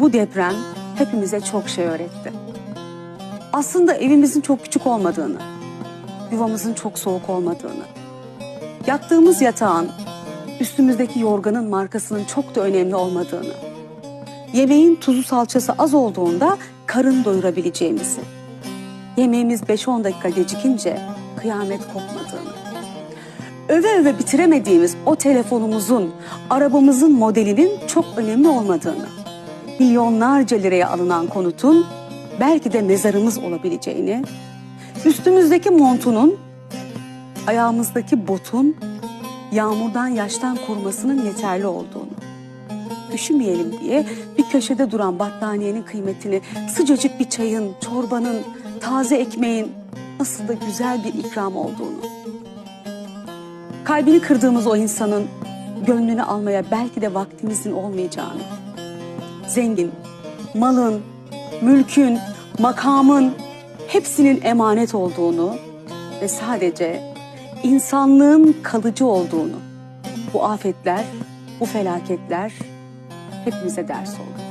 Bu deprem hepimize çok şey öğretti. Aslında evimizin çok küçük olmadığını, yuvamızın çok soğuk olmadığını, yattığımız yatağın, üstümüzdeki yorganın markasının çok da önemli olmadığını, yemeğin tuzu salçası az olduğunda karın doyurabileceğimizi, yemeğimiz 5-10 dakika gecikince kıyamet kopmadığını, öve öve bitiremediğimiz o telefonumuzun, arabamızın modelinin çok önemli olmadığını, milyonlarca liraya alınan konutun belki de mezarımız olabileceğini, üstümüzdeki montunun, ayağımızdaki botun yağmurdan yaştan korumasının yeterli olduğunu, üşümeyelim diye bir köşede duran battaniyenin kıymetini, sıcacık bir çayın, çorbanın, taze ekmeğin nasıl da güzel bir ikram olduğunu, kalbini kırdığımız o insanın gönlünü almaya belki de vaktimizin olmayacağını, zengin, malın, mülkün, makamın hepsinin emanet olduğunu ve sadece insanlığın kalıcı olduğunu bu afetler, bu felaketler hepimize ders oldu.